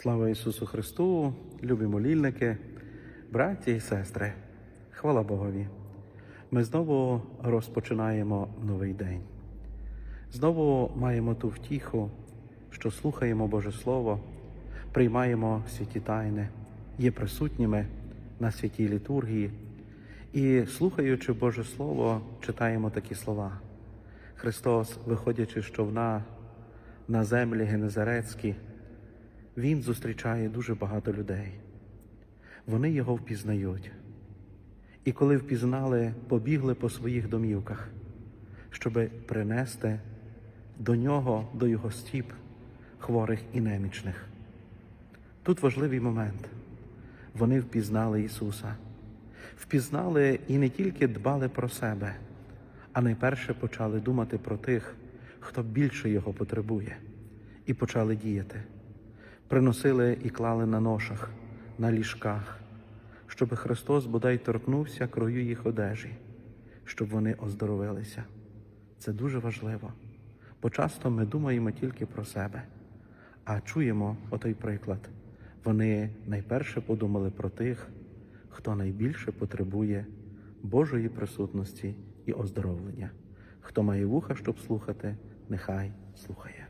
Слава Ісусу Христу, любі молільники, браті і сестри, хвала Богові. Ми знову розпочинаємо новий день. Знову маємо ту втіху, що слухаємо Боже Слово, приймаємо святі тайни, є присутніми на святій літургії і, слухаючи Боже Слово, читаємо такі слова. Христос, виходячи з човна на землі Генезарецькі, Він зустрічає дуже багато людей. Вони його впізнають. І коли впізнали, побігли по своїх домівках, щоби принести до нього, до його стіп хворих і немічних. Тут важливий момент. Вони впізнали Ісуса, впізнали і не тільки дбали про себе, а найперше почали думати про тих, хто більше його потребує, і почали діяти. Приносили і клали на ношах, на ліжках, щоб Христос бодай торкнувся крою їх одежі, щоб вони оздоровилися. Це дуже важливо, бо часто ми думаємо тільки про себе, а чуємо отой приклад. Вони найперше подумали про тих, хто найбільше потребує Божої присутності і оздоровлення. Хто має вуха, щоб слухати, нехай слухає.